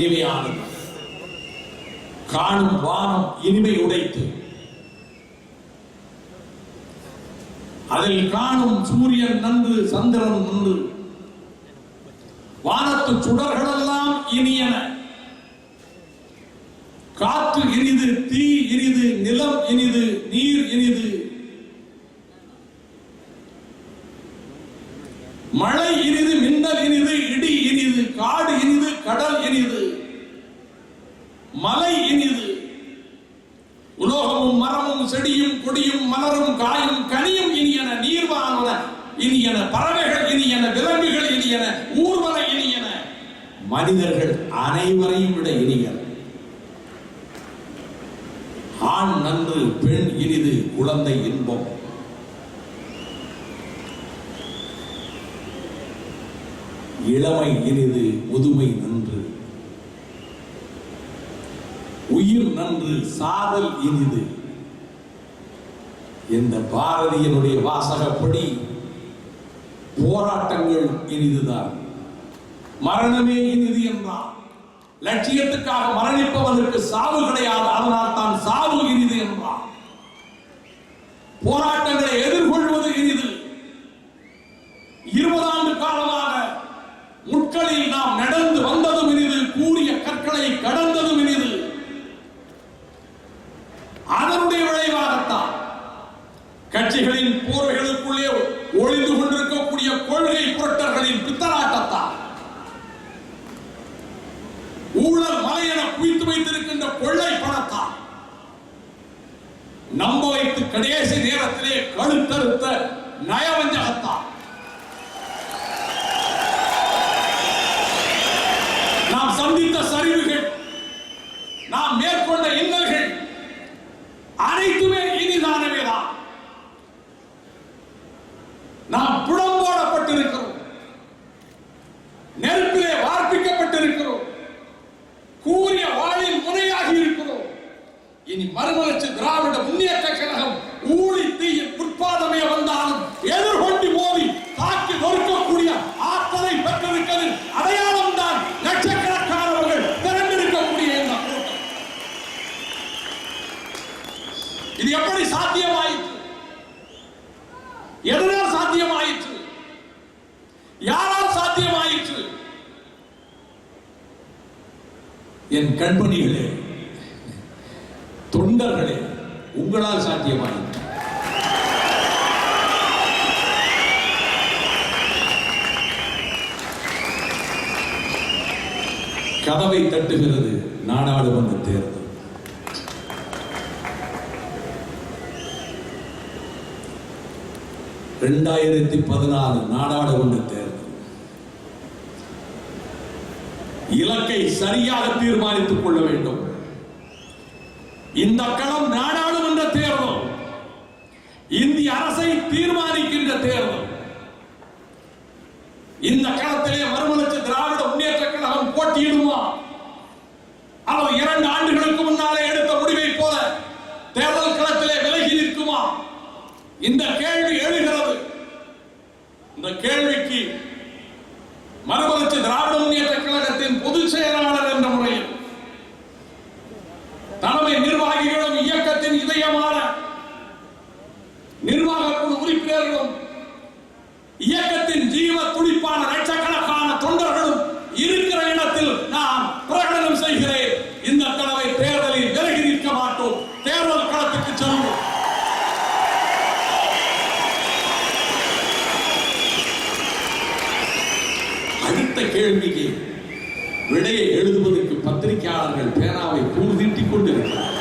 இனிமையானது. காணும் வானம் இனிமை உடைத்து. அதில் காணும் சூரியன் நன்று சந்திரன் நன்று. வானத்து சுடர்களெல்லாம் இனியன. காற்று இனிது தீ இனிது நிலம் இனிது நீர் இனிது மழை இனிது மின்னல் இனிது இடி இனிது காடு இனிது கடல் இனிது மலை இனிது உலோகமும் மரமும் செடியும் கொடியும் மலரும் காயும் கனியும் இனியன நீர்வானன இனி என பறவைகள் இனியன விலங்குகள் இனியன இனி என மனிதர்கள் அனைவரையும் விட இனியர். ஆண் நன்று பெண் இனிது குழந்தை இன்பம். இளமை இனிது முதுமை நன்று. உயிர் நன்று சாதல் இனிது. இந்த பாரதியனுடைய வாசகப்படி போராட்டங்கள் இனிதுதான் மரணமே இனிது என்றான் லட்சியத்துக்காக மரணிப்பவனுக்கு சாவு கிடையாது அதனால் தான் சாவு இனிது என்றார் போராட்டங்களை எதிர்கொள்வது இனிது. இருபது நாம் சந்தித்த கண்பணிகளே தொண்டர்களே உங்களால் சாத்தியமானது. கதவை தட்டுகிறது நாடாளுமன்ற தேர்தல் இரண்டாயிரத்தி பதினாறு நாடாளுமன்ற தேர்தல் இலக்கை சரியாக தீர்மானித்துக் கொள்ள வேண்டும். இந்த களம் நாடாளுமன்ற தேர்தல் இந்திய அரசை தீர்மானிக்கின்ற தேர்தல் இந்த களத்திலே மறுமலர்ச்சி திராவிட முன்னேற்ற கழகம் போட்டியிடுமா? அவர் இரண்டு ஆண்டுகளுக்கு முன்னாலே எடுத்த முடிவை போல தேர்தல் களத்திலே விலகி நிற்குமா? இந்த கேள்வி எழுகிறது. இந்த கேள்விக்கு மறுமலர்ச்சி திராவிட முன்னேற்ற கழகத்தின் பொதுச் செயலாளர் என்ற முறையில் தலைமை நிர்வாகிகளும் இயக்கத்தின் இதயமான நிர்வாக குழு உறுப்பினர்களும் இயக்கத்தின் ஜீவ துடிப்பான லட்சக்கணக்கான தொண்டர்களும் இருக்கிற இடத்தில் நான் பிரகடனம் செய்கிறேன் இந்த தடவை தேர்தலில் விலகி நிற்க மாட்டோம் தேர்தல் களத்துக்கு செல்வோம் அடுத்த கேள்விக்கு விடையை எழுதுவதற்கு பத்திரிகையாளர்கள் பேனாவை கூர்தீட்டிக் கொண்டிருக்கிறார்.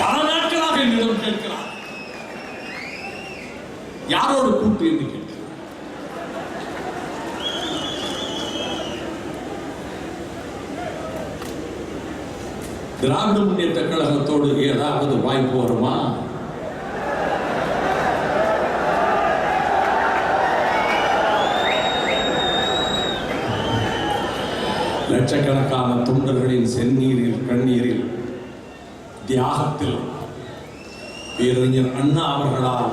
பல நாட்களாக என்னிடம் கேட்கிறார். யாரோடு கூட்டு என்று கேட்கிறார். திராவிட முன்னேற்ற கழகத்தோடு ஏதாவது வாய்ப்பு வருமா? லட்சக்கணக்கான தொண்டர்களின் செந்நீரில் கண்ணீரில் தியாகத்தில் பேரறிஞர் அண்ணா அவர்களால்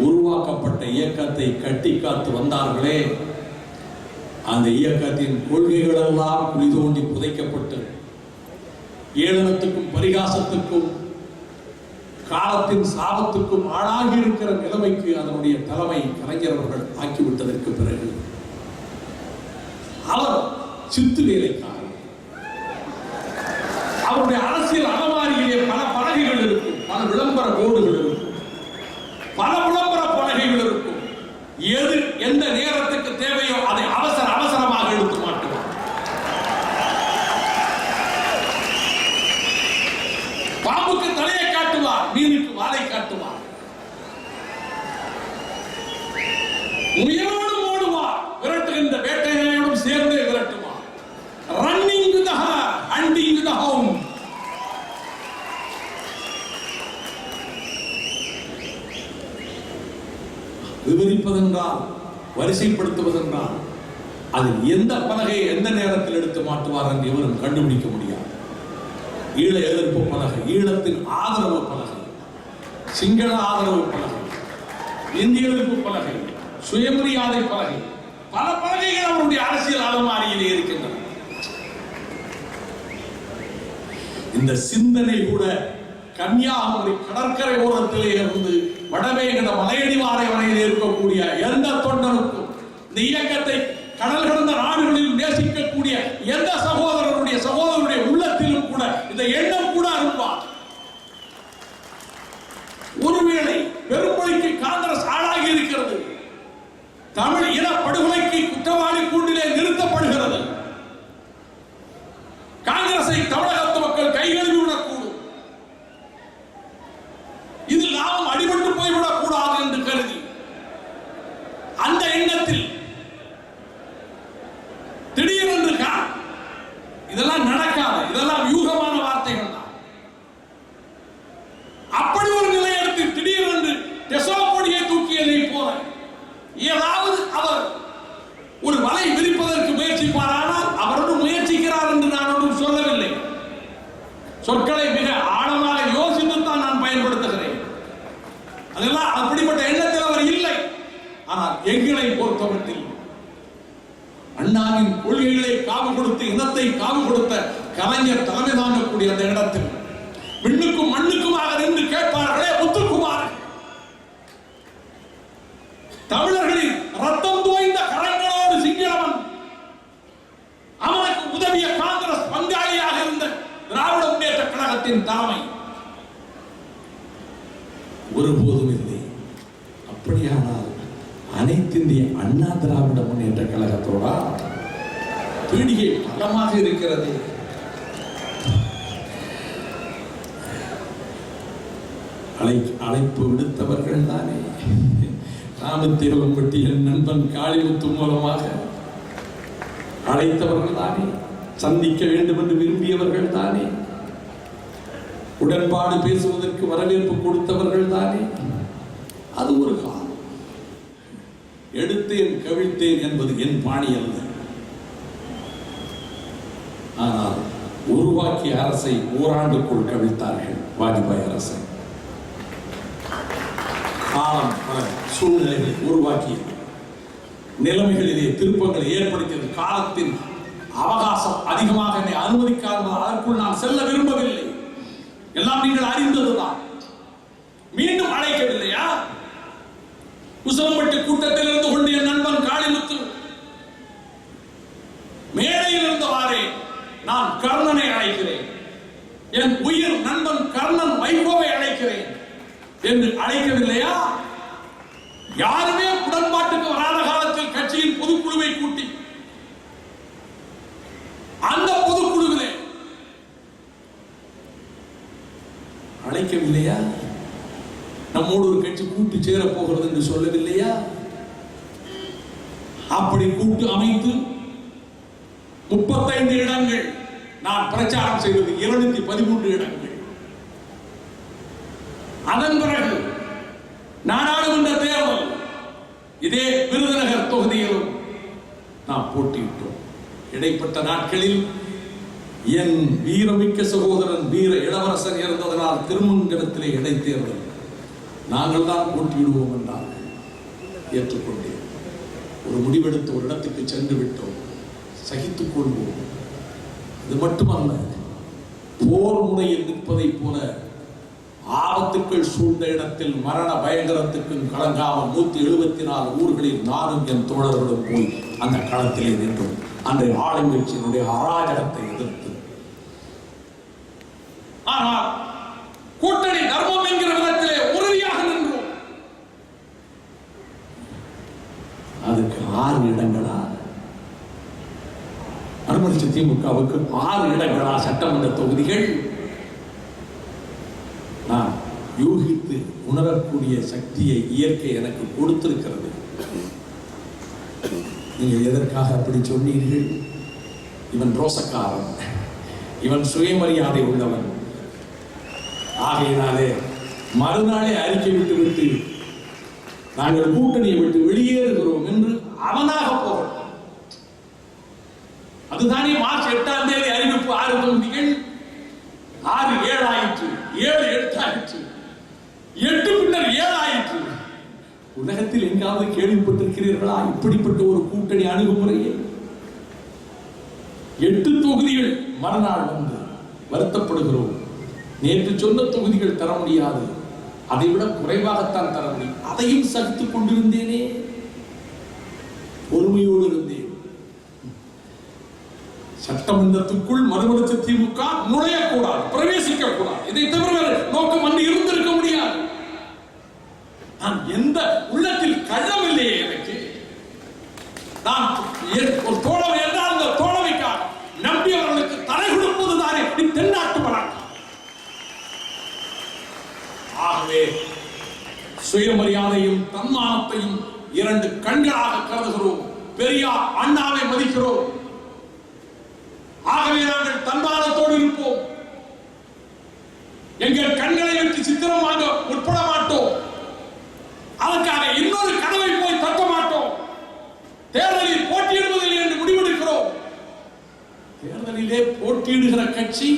உருவாக்கப்பட்ட இயக்கத்தை கட்டி காத்து வந்தார்களே. அந்த இயக்கத்தின் கொள்கைகளெல்லாம் குழி தோண்டி புதைக்கப்பட்டு ஏளனத்துக்கும் பரிகாசத்துக்கும் காலத்தின் சாபத்துக்கும் ஆளாகி இருக்கிற நிலைமைக்கு அதனுடைய தலைமை கலைஞர் அவர்கள் ஆக்கிவிட்டதற்கு பிறகு அவர் சித்து வேலைக்காரர் அவருடைய அரசியல் அலமாரியிலே பல பலகைகள் இருக்கும். பல விளம்பர போர்டுகள் இருக்கும். பல விளம்பர பலகைகள் இருக்கும். எது எந்த நேரத்தில் விவரிப்பதென்றால் வரிசைப்படுத்துவதென்றால் அதில் எந்த பலகையை எந்த நேரத்தில் எடுத்து மாட்டுவார் என்று இவரும் கண்டுபிடிக்க முடியாது. ஈழ எதிர்ப்பு பலகை ஈழத்தின் ஆதரவு பலகை சிங்கள ஆதரவு பலகை இந்திய எதிர்ப்பு பலகை சுயமரியாதை பலகை பல பலகைகள் அவருடைய அரசியல் அலமாரியிலே இருக்கின்றன. இந்த சிந்தனை கூட கன்னியாகுமரி கடற்கரை ஓரத்திலே இருந்து வடவேங்கட மலையடிவாரை வரையில் இருக்கக்கூடிய எந்த தொண்டனுக்கும் இந்த இயக்கத்தை கடல் கடந்த நாடுகளில் நேசிக்கக்கூடிய எந்த சகோதரனுடைய சகோதரனுடைய உள்ளத்திலும் கூட இந்த எண்ணம் கூட அருள்வார் ஒருவேளை பெருமொழிக்கு காங்கிரஸ் ஆளாகி இருக்கிறது. தமிழ் இன படுகொலை கொடுத்து இனத்தை காவு கொடுத்த கலைஞர் தலைமை தாங்கக்கூடிய அந்த இடத்தில் விண்ணுக்கும் மண்ணுக்குமாக நின்று கேட்பார்களே முத்துக்குமார். தமிழர்களின் ரத்தம் தோய்ந்த கரங்களோடு சிங்களவன் அவனுக்கு உதவிய காங்கிரஸ் பங்காளியாக இருந்த திராவிட முன்னேற்ற கழகத்தின் தலைமை. ஒருபோதும் இல்லை. அப்படியானால் அனைத்திந்திய அண்ணா திராவிட முன்னேற்ற கழகத்தோட பீடிகை பலமாக இருக்கிறது. அழை அழைப்பு விடுத்தவர்கள் தானே. ராமதேவம்பட்டி என் நண்பன் காளிமுத்து மூலமாக அழைத்தவர்கள் தானே. சந்திக்க வேண்டும் என்று விரும்பியவர்கள் தானே. உடன்பாடு பேசுவதற்கு வரவேற்பு கொடுத்தவர்கள் தானே. அது ஒரு காலம். எடுத்தேன் கவிழ்த்தேன் என்பது என் பாணி அல்ல. ஆனால் உருவாக்கிய அரசை ஓராண்டுக்குள் கவிழ்த்தார்கள் வாஜ்பாய் அரசை. காலம் சூழ்நிலைகளை உருவாக்கியது நிலைமைகளிலே திருப்பங்களை ஏற்படுத்தியது காலத்தின் அவகாசம் அதிகமாக என்னை அனுமதிக்காததால் அதற்குள் நான் செல்ல விரும்பவில்லை. எல்லாம் நீங்கள் அறிந்ததுதான். மீண்டும் அழைக்கவில்லையா? உசலம்பட்டு கூட்டத்தில் இருந்து கொண்டு என் நண்பன் காளிமுத்து மேடையில் இருந்தவாறே நான் கர்ணனை அழைக்கிறேன். என் உயிர் நண்பன் கர்ணன் வைகோவை அழைக்கிறேன். என்று அழைக்கவில்லையா? யாருமே உடன்பாட்டுக்கு வராத காலத்தில் கட்சியின் பொதுக்குழுவை கூட்டி அந்த பொதுக்குழுவிலே அழைக்கவில்லையா? நம்மோடு ஒரு கட்சி கூட்டு சேர போகிறது என்று சொல்லவில்லையா? அப்படி கூட்டு அமைத்து முப்பத்தைந்து இடங்கள் நான் பிரச்சாரம் செய்தது இருநூத்தி பதிமூன்று இடங்கள். அதன் பிறகு நாடாளுமன்ற தேர்தல். இதே விருதுநகர் தொகுதியிலும் நாம் போட்டியிட்டோம். இடைப்பட்ட நாட்களில் என் வீரமிக்க சகோதரன் வீர இளவரசன் இருந்ததனால் திருமங்கலத்திலே இடைத்தேர்தல். நாங்கள் தான் போட்டியிடுவோம் என்றார்கள் ஏற்றுக்கொண்டேன். ஒரு முடிவெடுத்து ஒரு இடத்துக்கு சென்று விட்டோம். சகித்துக் கொள்வோம். இது மட்டுமல்ல போர் முனையில் நிற்பதைப் போல ஆபத்துக்கள் சூழ்ந்த இடத்தில் மரண பயங்கரத்துக்கும் கலங்காமல் நூத்தி எழுபத்தி நாலு ஊர்களில் நானும் என் தோழர்களும் போய் அந்த களத்திலே நின்றோம். அன்றைய ஆளுங்கட்சியினுடைய அராஜகத்தை எதிர்த்து. ஆனால் கூட்டணி தர்மம் என்கிற விதத்திலே உறுதியாக நின்றோம். அதுக்கு ஆறு இடங்களா? அனுமதிச்ச திமுகவுக்கு ஆறு இடங்களா சட்டமன்ற தொகுதிகள். நான் யூகித்து உணரக்கூடிய சக்தியை இயற்கை எனக்கு கொடுத்திருக்கிறது. நீங்கள் எதற்காக அப்படி சொன்னீர்கள்? இவன் ரோசக்காரன். இவன் சுயமரியாதை உள்ளவன். ஆகையினாலே மறுநாளே அறிக்கை விட்டு விட்டு நாங்கள் கூட்டணியை விட்டு வெளியேறுகிறோம் இருக்கிறீர்களா? இப்படிப்பட்ட ஒரு கூட்டணி அணுகுமுறையை எட்டு தொகுதிகள் மறுநாள் வந்து வருத்தப்படுகிறோம். நேற்று சொன்ன தொகுதிகள் தர முடியாது. அதை விட குறைவாகத்தான் தர முடியும். அதையும் சகித்துக் கொண்டிருந்தேனே. பொறுமையோடு இருந்தேன். சட்டமன்றத்துக்குள் மறுமலர்ச்சி திமுக நுழையக்கூடாது பிரவேசிக்க கூடாது இதை தவிர நோக்கம் அன்று இருந்திருக்க முடியாது. நான் எந்த உள்ளத்தில் கள்ளமில்லையே இல்லையே எனக்கு நான் என் ஒரு தோழமை என்றால் அந்த தோழமைக்காக நம்பியவர்களுக்கு தலை கொடுப்பது தானே தென்னாட்டு வழக்கம் ஆகவே சுயமரியாதையும் தன்மானத்தையும் இரண்டு கண்களாக கருதுகிறோம் பெரியார் அண்ணாவை மதிக்கிறோம். ஆகவே நாங்கள் தன்மானத்தோடு இருப்போம். எங்கள் கண்களை வைத்து சித்திரம் வாங்க உட்பட மாட்டோம். அதற்காக இன்னொரு கதவை போய் தட்ட மாட்டோம். தேர்தலில் போட்டியிடுவதில்லை என்று முடிவெடுக்கிறோம். தேர்தலிலே போட்டியிடுகிற கட்சி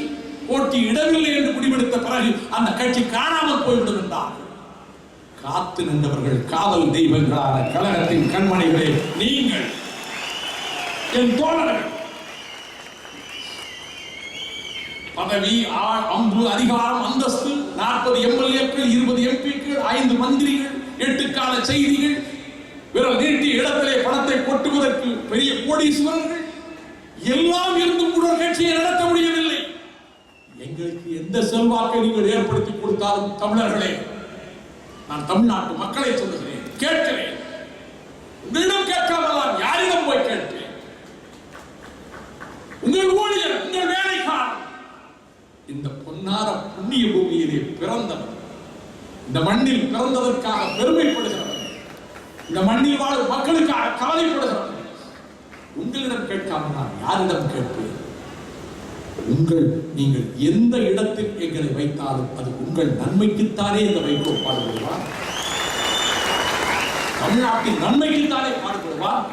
போட்டியிடவில்லை என்று முடிவெடுத்த பிறகு அந்த கட்சி காணாமல் போய்விடுகின்றார்கள் காத்து நின்றவர்கள் காவல் தெய்வங்களான கழகத்தின் கண்மணிகளே நீங்கள் என் தோழர்கள். பதவி ஆள் அம்பு அதிகாரம் அந்தஸ்து நாற்பது எம்எல்ஏக்கள் இருபது எம்பிக்கள் ஐந்து மந்திரிகள் எட்டு கால செய்திகள் விரல் நீட்டி இடத்திலே பணத்தை கொட்டுவதற்கு பெரிய கோடீஸ்வரர்கள் எல்லாம் இருந்தும் கூட கட்சியை நடத்த முடியவில்லை. எங்களுக்கு எந்த செல்வாக்கை நீங்கள் ஏற்படுத்தி கொடுத்தாலும் தமிழர்களே நான் தமிழ்நாட்டு மக்களை சொல்லுகிறேன் கேட்கிறேன். உங்களிடம் கேட்காமல் யாரிடம் போய் கேட்பேன்? உங்கள் ஊழியர் உங்கள் வேலைக்காரன். இந்த பொன்னார புண்ணிய பூமியிலே பிறந்தவர். இந்த மண்ணில் பிறந்ததற்காக பெருமைப்படுகிறவர். இந்த மண்ணில் வாழும் மக்களுக்காக கவலைப்படுகிறவர். உங்களிடம் கேட்காம நான் யாரிடம் கேட்பேன்? உங்கள் நீங்கள் எந்த இடத்தில் எங்களை வைத்தாலும் அது உங்கள் நன்மைக்குத்தானே இந்த வைகோ பாடுபடுவார் தமிழ்நாட்டின் நன்மைக்குத்தானே பாடுபடுவார்